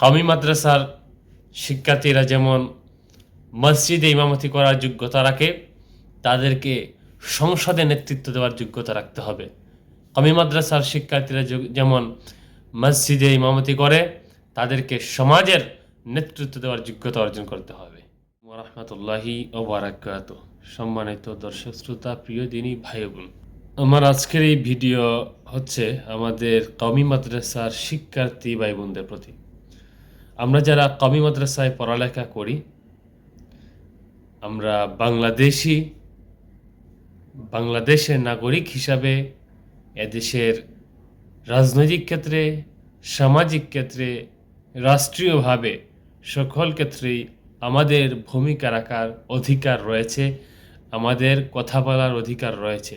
কমি মাদ্রাসার শিক্ষার্থীরা যেমন মসজিদে ইমামতি করার যোগ্যতা রাখে, তাদেরকে সংসদে নেতৃত্ব দেওয়ার যোগ্যতা রাখতে হবে। কমি মাদ্রাসার শিক্ষার্থীরা যেমন মসজিদে ইমামতি করে, তাদেরকে সমাজের নেতৃত্ব দেওয়ার যোগ্যতা অর্জন করতে হবে। রহমতুল্লাহি ও বারাকাত সম্মানিত দর্শক, শ্রোতা, প্রিয় দিনী ভাই বোন আমার আজকের এই ভিডিও হচ্ছে আমাদের কমি মাদ্রাসার শিক্ষার্থী ভাই বোনদের প্রতি। আমরা যারা কমি মাদ্রাসায় পড়ালেখা করি, আমরা বাংলাদেশি, বাংলাদেশের নাগরিক হিসাবে এদেশের রাজনৈতিক ক্ষেত্রে, সামাজিক ক্ষেত্রে, রাষ্ট্রীয়ভাবে সকল ক্ষেত্রেই আমাদের ভূমিকা রাখার অধিকার রয়েছে, আমাদের কথা বলার অধিকার রয়েছে।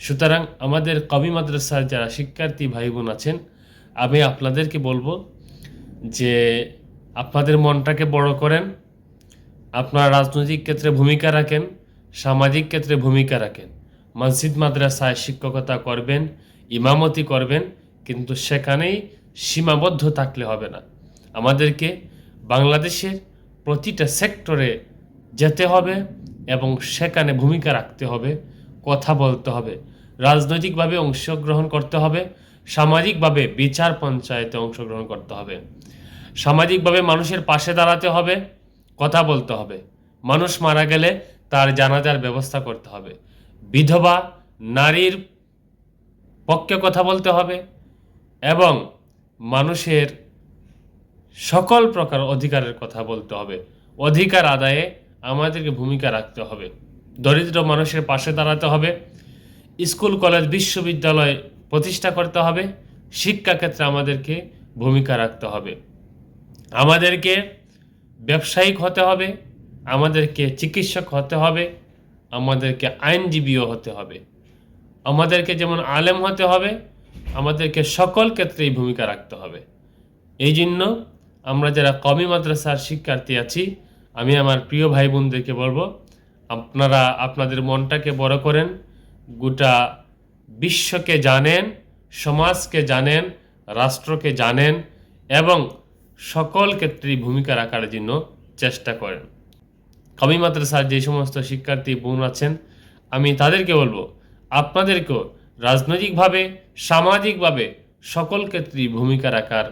সুতরাং আমাদের কবি মাদ্রাসার যারা শিক্ষার্থী ভাই বোন আছেন, আমি আপনাদেরকে বলব যে আপনাদের মনটাকে বড় করেন, আপনার রাজনৈতিক ক্ষেত্রে ভূমিকা রাখেন, সামাজিক ক্ষেত্রে ভূমিকা রাখেন। মসজিদ, মাদ্রাসায় শিক্ষকতা করবেন, ইমামতি করবেন, কিন্তু সেখানেই সীমাবদ্ধ থাকলে হবে না। আমাদেরকে বাংলাদেশের প্রতিটা সেক্টরে যেতে হবে এবং সেখানে ভূমিকা রাখতে হবে, কথা বলতে হবে। রাজনৈতিকভাবে অংশগ্রহণ করতে হবে, সামাজিকভাবে বিচার পঞ্চায়েতে অংশগ্রহণ করতে হবে। সামাজিকভাবে মানুষের পাশে দাঁড়াতে হবে, কথা বলতে হবে। মানুষ মারা গেলে তার জানাজার ব্যবস্থা করতে হবে। বিধবা, নারীর পক্ষে কথা বলতে হবে এবং মানুষের সকল প্রকার অধিকারের কথা বলতে হবে। অধিকার আদায়ে আমাদেরকে ভূমিকা রাখতে হবে। দরিদ্র মানুষের পাশে দাঁড়াতে হবে স্কুল, কলেজ, বিশ্ববিদ্যালয় প্রতিষ্ঠা করতে হবে। শিক্ষাক্ষেত্রে আমাদেরকে ভূমিকা রাখতে হবে। আমাদেরকে ব্যবসায়িক হতে হবে, আমাদেরকে চিকিৎসক হতে হবে, আমাদেরকে আইনজীবীও হতে হবে। আমাদেরকে যেমন আলেম হতে হবে, আমাদেরকে সকল ক্ষেত্রেই ভূমিকা রাখতে হবে। এই জন্য আমরা যারা কমি মাদ্রাসার শিক্ষার্থী আছি, আমি আমার প্রিয় ভাই বোনদেরকে বলব, আপনারা আপনাদের মনটাকে বড় করেন গোটা বিশ্বকে জানেন, সমাজকে জানেন, রাষ্ট্রকে জানেন এবং সকল ক্ষেত্রেই ভূমিকা রাখার জন্য চেষ্টা করেন। কমি মাদ্রাসার যে সমস্ত শিক্ষার্থী, বোন আছেন, আমি তাদেরকে বলব, আপনাদেরকেও রাজনৈতিকভাবে, সামাজিকভাবে সকল ক্ষেত্রেই ভূমিকা রাখার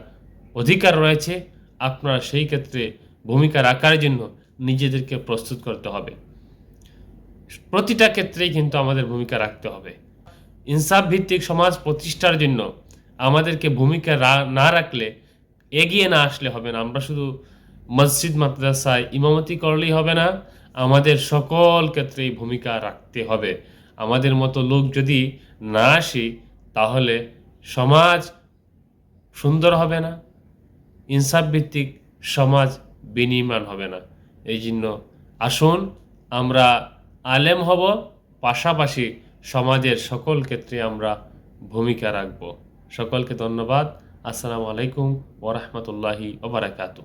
অধিকার রয়েছে। আপনারা সেই ক্ষেত্রে ভূমিকা রাখার জন্য নিজেদেরকে প্রস্তুত করতে হবে। প্রতিটা ক্ষেত্রেই কিন্তু আমাদের ভূমিকা রাখতে হবে। ইনসাফ ভিত্তিক সমাজ প্রতিষ্ঠার জন্য আমাদেরকে ভূমিকা না রাখলে এগিয়ে না আসলে হবে না। আমরা শুধু মসজিদ, মাদ্রাসায় ইমামতি করলেই হবে না, আমাদের সকল ক্ষেত্রেই ভূমিকা রাখতে হবে। আমাদের মতো লোক যদি না আসি, তাহলে সমাজ সুন্দর হবে না, ইনসাফ ভিত্তিক সমাজ বিনির্মাণ হবে না। এই জন্য আসুন, আমরা আলেম হব, পাশাপাশি সমাজের সকল ক্ষেত্রে আমরা ভূমিকা রাখব। সকলকে ধন্যবাদ। আসসালামু আলাইকুম ওরহমতুল্লাহি ওবরাকাতু